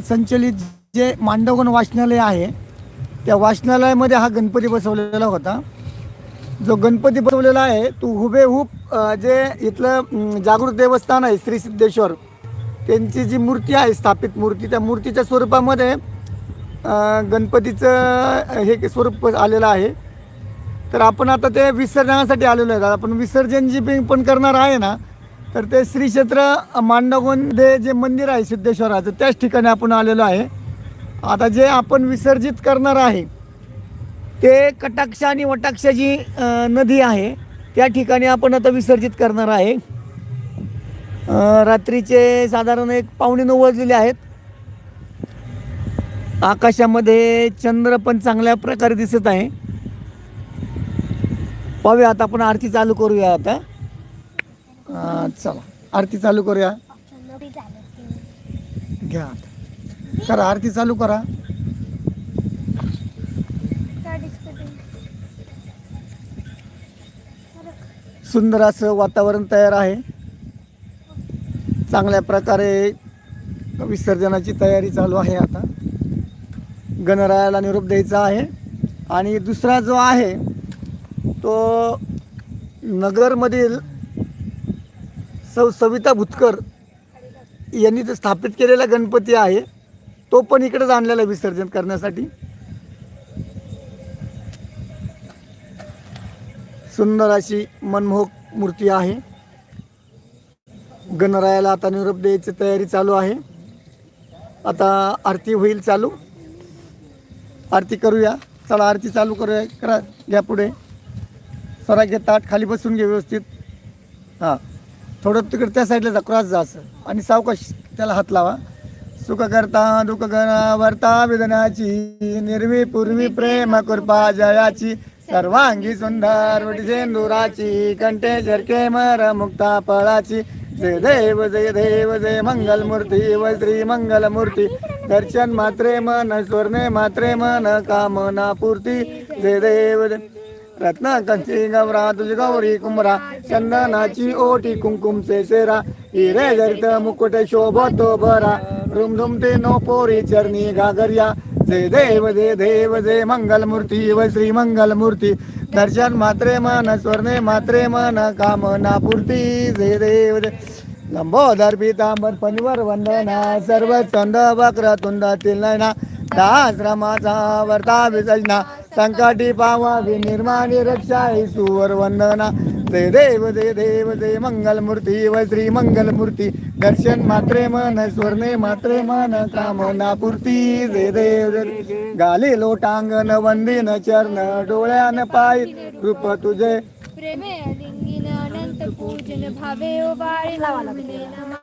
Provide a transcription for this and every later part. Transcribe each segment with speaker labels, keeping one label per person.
Speaker 1: संचलित जे मांडवगण वाचनालय आहे त्या वाचनालयामध्ये हा गणपती बसवलेला होता. जो गणपती बसवलेला आहे तो हुबेहूब जे इथलं जागृत देवस्थान आहे श्री सिद्धेश्वर त्यांची जी मूर्ती आहे स्थापित मूर्ती त्या मूर्तीच्या स्वरूपामध्ये गणपतीचं हे स्वरूप आलेलं आहे. तर आपण आता ते विसर्जनासाठी आलेलो आहे. आपण विसर्जन जी बी पण करणार आहे ना तर ते श्री क्षेत्र मांडगोंदे जे मंदिर आहे सिद्धेश्वराचं त्याच ठिकाणी आपण आलेलो आहे. आता जे आपण विसर्जित करणार आहे ते कटाक्ष आणि वटाक्ष जी नदी आहे त्या ठिकाणी आपण आता विसर्जित करणार आहे. रात्रीचे साधारण एक पावणे नऊ वाजलेले आहेत. आकाशामध्ये चंद्र पण चांगल्या प्रकारे दिसत आहे. पाहूया आता आपण आरती चालू करूया आता. अं, चला आरती चालू करूया. घ्या. करा आरती चालू करा. सुंदर असं वातावरण तयार आहे. चांगल्या प्रकारे विसर्जनाची तयारी चालू आहे आता. गणरायाला निरोप द्यायचा आहे. आणि दुसरा जो आहे तो नगरमधील सौ सविता भुतकर यांनी जो स्थापित केलेला गणपती आहे. तो पण इकडेच आणलेला आहे विसर्जन करण्यासाठी. सुंदर अशी मनमोहक मूर्ती आहे. गणरायाला आता निरोप द्यायची तयारी चालू आहे. आता आरती होईल चालू. आरती करूया. चला आरती चालू करूया. करा घ्या पुढे. सरा घे ताट खाली बसून घे व्यवस्थित. हां. थोडं तिकडे त्या साईडला जा क्रॉस जा असं. आणि सावकाश त्याला हात लावा. सुख करता दुःख करा वर्ता वेदनाची निर्वी पूर्वी प्रेम कृपा जयाची सर्वांगी सुंदर वटी कंठे झरके मर मुक्ता फळाची जय देव जय देव जय मंगल मूर्ती व श्री मंगल मूर्ती दर्शन मात्रे मन स्वर्णे मात्रे मन कामना पूर्ती. जय देव जय रत्नाकांची गवरा गौरा तुझी गौरी कुमरा चंदनाची ओटी कुंकुमचे सेरा हिरे जरित मुकुट शोभतो बरा रुमधुम ते नो पोरी चरणी घागरिया जय देव जय देव जय मंगल मूर्ती व श्री मंगल मूर्ती दर्शन मात्रे मन स्वर्णे मात्रे मन कामना पूर्ती जय देव जय लंबोदर पितांबर पनिवर वंदना सर्व चंद वक्र तुंडातील नयना दाश्रमाचा वर्ता विसजना संकटी पावावी निर्माणी रक्षा सुवर वंदना जय देव जय देव जय मंगल मूर्ती व श्री मंगल मूर्ती दर्शन मात्रे मन स्वर्णे मात्रे मन कामना पूर्ती. जय देव गाली लोटांगण वंदिन चरण डोळ्यान पाय. रूप तुझे.
Speaker 2: प्रेमे अलिंगिन अनंत पूजन भावे ओ बाळे लावले नमः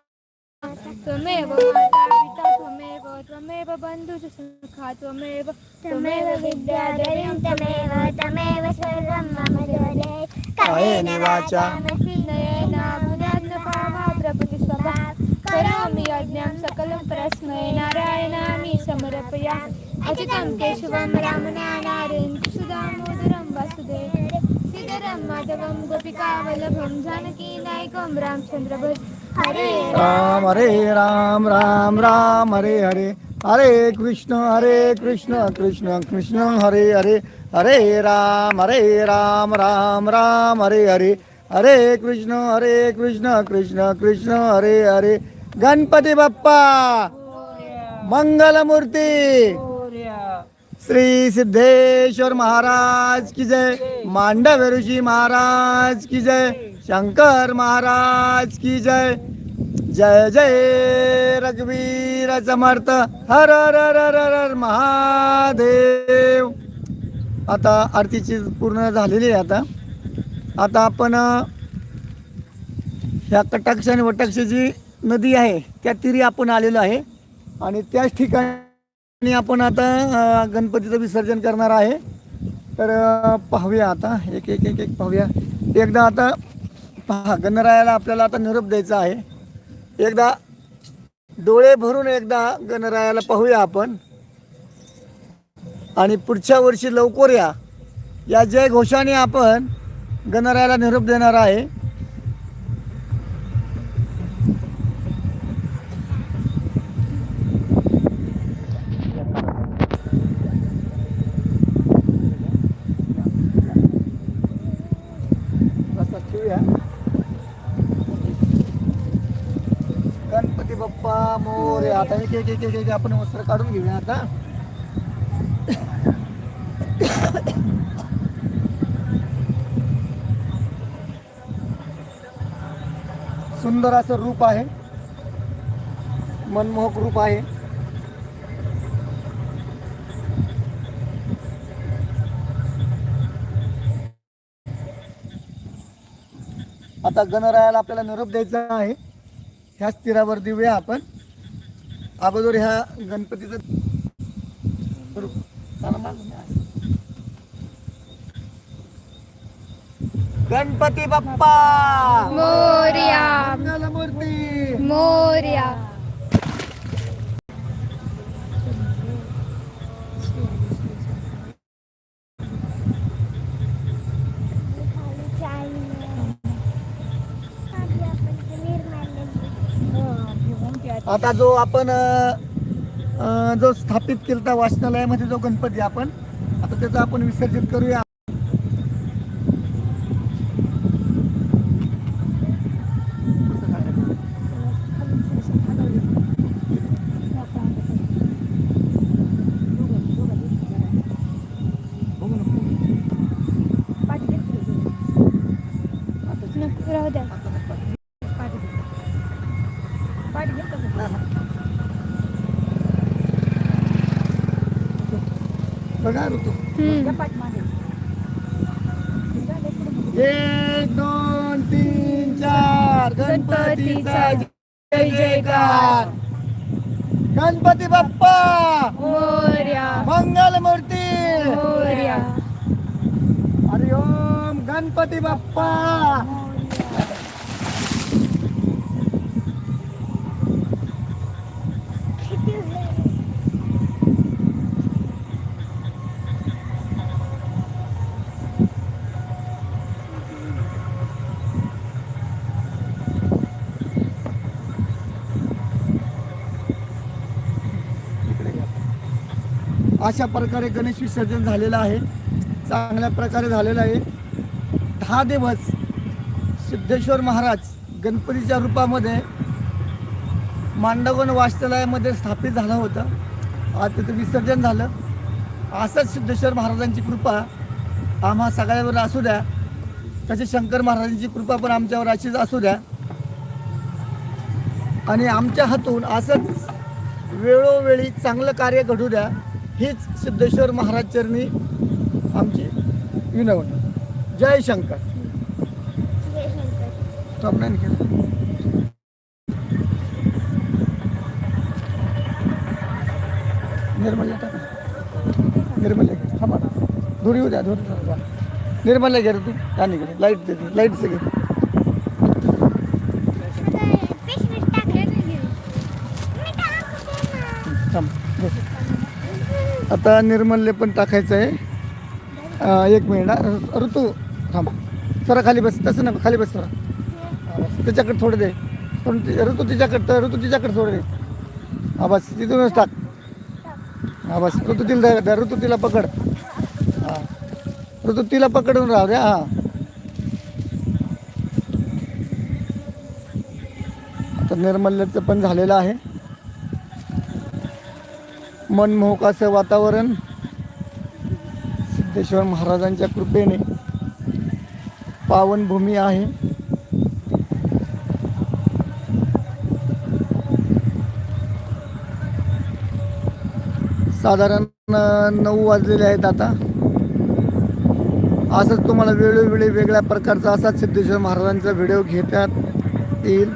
Speaker 2: त्वमेव बंधुः सखा त्वमेव
Speaker 3: त्वमेव विद्याधरं त्वमेव त्वमेव सर्वं मम जले
Speaker 1: कायेन वाचा।
Speaker 2: करोमि यज्ञं सकलं परस्मै नारायणामि समर्पया। अचितं केशवं रामनारायण सुदामोदरं वासुदेव। श्रीधरं माधवं गोपिकावल्लभं जानकी नायकं रामचन्द्र भज हरे
Speaker 1: राम हरे राम राम राम हरे हरे। हरे कृष्ण हरे कृष्ण कृष्ण कृष्ण हरे हरे हरे राम हरे राम राम राम हरे हरे हरे कृष्ण हरे कृष्ण कृष्ण कृष्ण हरे हरे। गणपती बाप्पा मंगलमूर्ती श्री सिद्धेश्वर महाराज की जय मांडव ऋषी महाराज की जय शंकर महाराज की जय। जय जय रघुवीर समर्थ हर हर हर हर हर महादेव. आता आरतीची पूर्ण झालेली आहे आता. आता आपण ह्या कटाक्ष आणि वटाक्ष जी नदी आहे त्या तिरी आपण आलेलो आहे. आणि त्याच ठिकाणी आपण आता गणपतीचं विसर्जन करणार आहे. तर पाहूया आता एक एक एक एक पाहूया. एकदा आता पहा गणरायाला आपल्याला आता निरोप द्यायचा आहे. एकदा डोळे भरून एकदा गणरायाला पाहूया आपण. आणि पुढच्या वर्षी लवकर या. या जय घोषाने आपण गणरायाला निरोप देणार आहे. एक एक एक एक एक आपण वस्त्र काढून घेऊया आता. सुंदर असं रूप आहे. मनमोहक रूप आहे. आता गणरायाला आपल्याला निरोप द्यायचा आहे. ह्याच तीरावर देऊया आपण. अगोदर ह्या गणपतीचं. गणपती बाप्पा!
Speaker 2: मोर्या.
Speaker 1: मंगलमूर्ती
Speaker 2: मोर्या.
Speaker 1: आता जो आपण जो स्थापित केलता वाचनालयामध्ये जो गणपती आपण आता त्याचं आपण विसर्जित करूया. बघा ऋतू. एक दोन तीन चार. गणपतीचा जय जयकार. गणपती बाप्पा. मंगल मूर्ती.
Speaker 2: मोर्या.
Speaker 1: हरि ओम गणपती बाप्पा. अशा प्रकारे गणेश विसर्जन झालेलं आहे. चांगल्या प्रकारे झालेलं आहे. दहा दिवस सिद्धेश्वर महाराज गणपतीच्या रूपामध्ये मांडवगण वाचनालयामध्ये स्थापित झालं होतं. आज तिथं विसर्जन झालं. असंच सिद्धेश्वर महाराजांची कृपा आम्हा सगळ्यावर असू द्या. तसे शंकर महाराजांची कृपा पण आमच्यावर अशीच असू द्या. आणि आमच्या हातून असंच वेळोवेळी चांगलं कार्य घडू द्या. हीच सिद्धेश्वर महाराज चरणी आमची विनवणी. जय शंकर. स्टॉप नाही निर्मल्या निर्मल्या थांबा धुरी उद्या धुरी येऊ निर्मल्या घे तू. त्या निघाली लाइट दे लाईटचं घे थांब बस. आता निर्मल्य पण टाकायचं आहे. एक मिनिट हा. ऋतू थांब. सरा खाली बस तसं ना खाली बस सरा. बस. त्याच्याकडे थोडं दे. पण ऋतू तिच्याकडे तर ऋतू तिच्याकडे थोडं दे. हा बस तिथूनच टाक. हा बस ऋतू तिला द्या ऋतू तिला पकड. हां. ऋतू तिला पकडून राहू द्या हां. आता निर्मल्याचं पण झालेलं आहे. मनमोहक असं वातावरण सिद्धेश्वर महाराजांच्या कृपेने पावनभूमी आहे. साधारण नऊ वाजलेले आहेत आता. असंच तुम्हाला वेळोवेळी वेगळ्या प्रकारचा असाच सिद्धेश्वर महाराजांचा व्हिडिओ घेतात येईल.